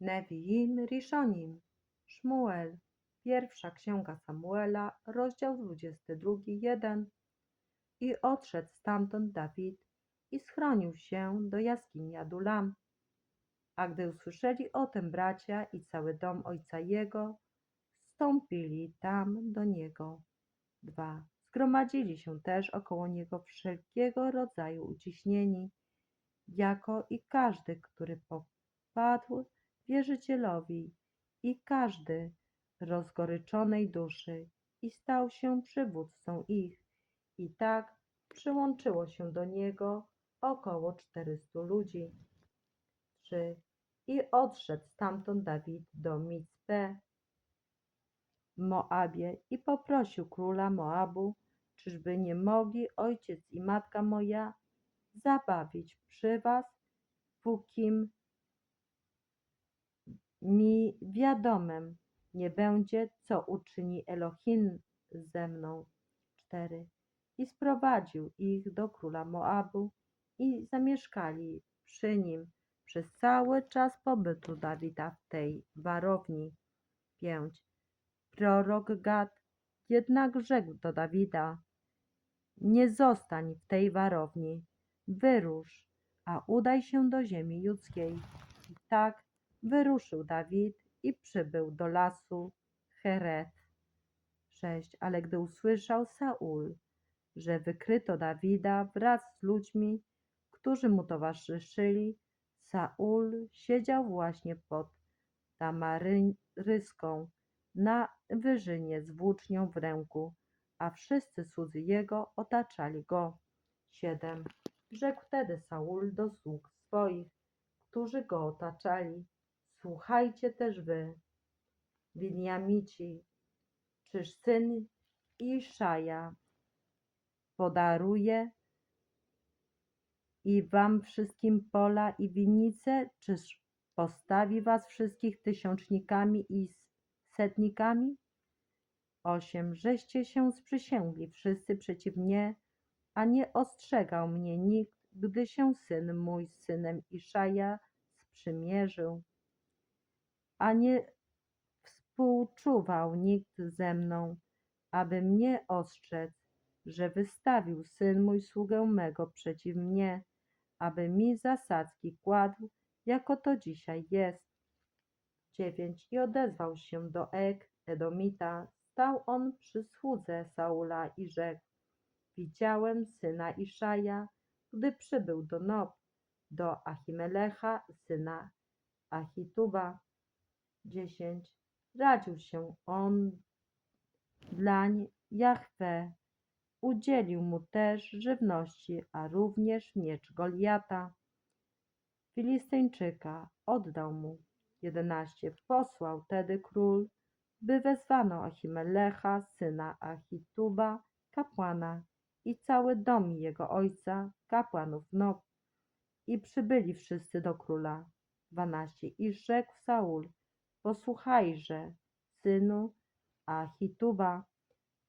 Neviim Rishonim, Szmuel, pierwsza księga Samuela, rozdział 22, 1. I odszedł stamtąd Dawid i schronił się do jaskini Adulam. A gdy usłyszeli o tym bracia i cały dom ojca jego, wstąpili tam do niego. 2. Zgromadzili się też około niego wszelkiego rodzaju uciśnieni, jako i każdy, który popadł wierzycielowi, i każdy rozgoryczonej duszy, i stał się przywódcą ich. I tak przyłączyło się do niego około czterystu ludzi. 3. I odszedł stamtąd Dawid do Micpe Moabie i poprosił króla Moabu, czyżby nie mogli ojciec i matka moja zabawić przy was, pókim mi wiadomem nie będzie, co uczyni Elohim ze mną. 4. I sprowadził ich do króla Moabu i zamieszkali przy nim przez cały czas pobytu Dawida w tej warowni. 5. Prorok Gad jednak rzekł do Dawida: Nie zostań w tej warowni, wyrusz, a udaj się do ziemi judzkiej. I tak wyruszył Dawid i przybył do lasu Hereth. 6. Ale gdy usłyszał Saul, że wykryto Dawida wraz z ludźmi, którzy mu towarzyszyli, Saul siedział właśnie pod tamaryską na wyżynie z włócznią w ręku, a wszyscy słudzy jego otaczali go. 7. Rzekł wtedy Saul do sług swoich, którzy go otaczali: Słuchajcie też wy, Winiamici, czyż syn Iszaja podaruje i wam wszystkim pola i winnice, czyż postawi was wszystkich tysiącznikami i setnikami? Osiem, żeście się sprzysięgli wszyscy przeciw mnie, a nie ostrzegał mnie nikt, gdy się syn mój z synem Iszaja sprzymierzył, a nie współczuwał nikt ze mną, aby mnie ostrzec, że wystawił syn mój sługę mego przeciw mnie, aby mi zasadzki kładł, jako to dzisiaj jest. 9. I odezwał się do Ek, Edomita. Stał on przy słudze Saula i rzekł: Widziałem syna Iszaja, gdy przybył do Nob, do Achimelecha, syna Achituba. 10. Radził się on dlań Jahwe. Udzielił mu też żywności, a również miecz Goliata. Filistyńczyka oddał mu. 11. Posłał tedy król, by wezwano Achimelecha, syna Achituba, kapłana i cały dom jego ojca, kapłanów Nob. I przybyli wszyscy do króla. 12. I rzekł Saul, posłuchajże, synu Achituba.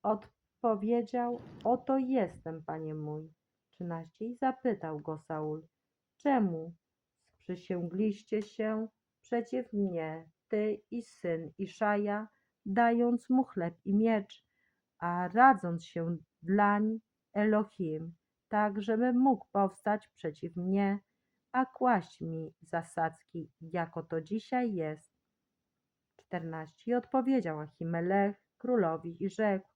Odpowiedział, oto jestem, panie mój. 13. I zapytał go Saul, czemu sprzysięgliście się przeciw mnie, ty i syn Iszaja, dając mu chleb i miecz, a radząc się dlań Elohim, tak żeby mógł powstać przeciw mnie, a kłaść mi zasadzki, jako to dzisiaj jest. 14. I odpowiedział Achimelech królowi i rzekł,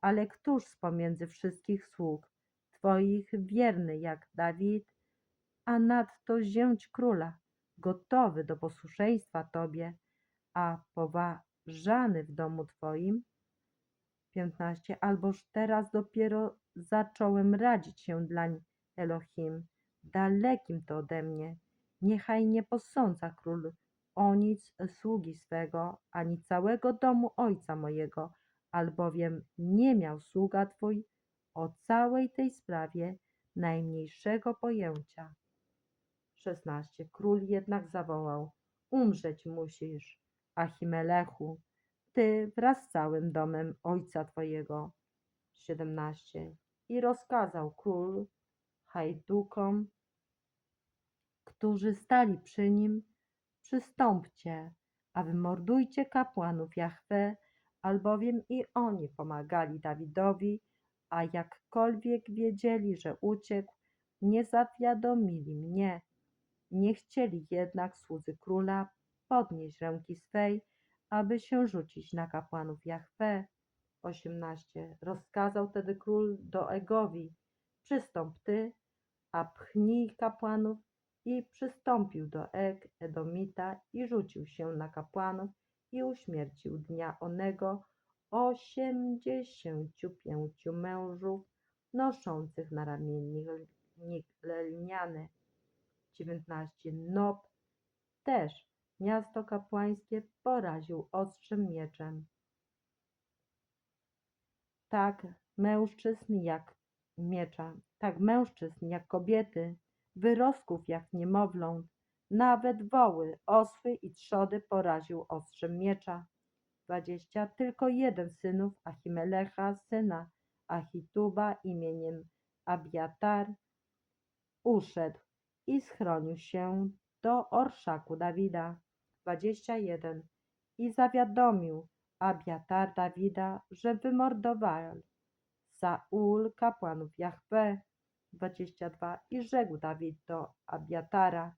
ale któż z pomiędzy wszystkich sług twoich wierny jak Dawid, a nadto zięć króla, gotowy do posłuszeństwa tobie, a poważany w domu twoim? 15. Alboż teraz dopiero zacząłem radzić się dlań Elohim, dalekim to ode mnie. Niechaj nie posądza król o nic sługi swego, ani całego domu ojca mojego, albowiem nie miał sługa twój o całej tej sprawie najmniejszego pojęcia. 16. Król jednak zawołał: Umrzeć musisz, Achimelechu, ty wraz z całym domem ojca twojego. 17. I rozkazał król hajdukom, którzy stali przy nim, przystąpcie, a wymordujcie kapłanów Jahwe, albowiem i oni pomagali Dawidowi, a jakkolwiek wiedzieli, że uciekł, nie zawiadomili mnie. Nie chcieli jednak słudzy króla podnieść ręki swej, aby się rzucić na kapłanów Jahwe. 18. Rozkazał tedy król do Egowi, przystąp ty, a pchnij kapłanów i przystąpił do Edomita i rzucił się na kapłanów i uśmiercił dnia onego osiemdziesięciu pięciu mężów noszących na ramiennik lniany. 19. Nob też miasto kapłańskie poraził ostrzem mieczem. Tak mężczyzn jak miecza, tak mężczyzn jak kobiety, wyrostków jak niemowląt, nawet woły, osły i trzody poraził ostrzem miecza. 20. Tylko jeden synów Achimelecha, syna Achituba imieniem Abiatar, uszedł i schronił się do orszaku Dawida. 21. I zawiadomił Abiatar Dawida, że wymordowali Saul kapłanów Jahwe. 22. I rzekł Dawid do Abiatara,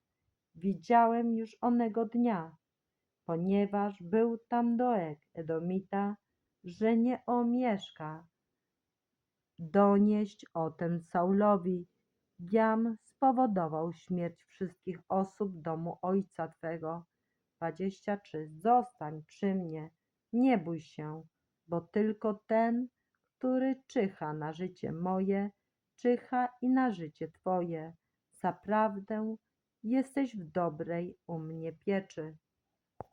widziałem już onego dnia, ponieważ był tam Doeg Edomita, że nie omieszka donieść o tym Saulowi. Jam spowodował śmierć wszystkich osób domu ojca Twego. 23. Zostań przy mnie, nie bój się, bo tylko ten, który czyha na życie moje, czyha i na życie Twoje. Zaprawdę jesteś w dobrej u mnie pieczy.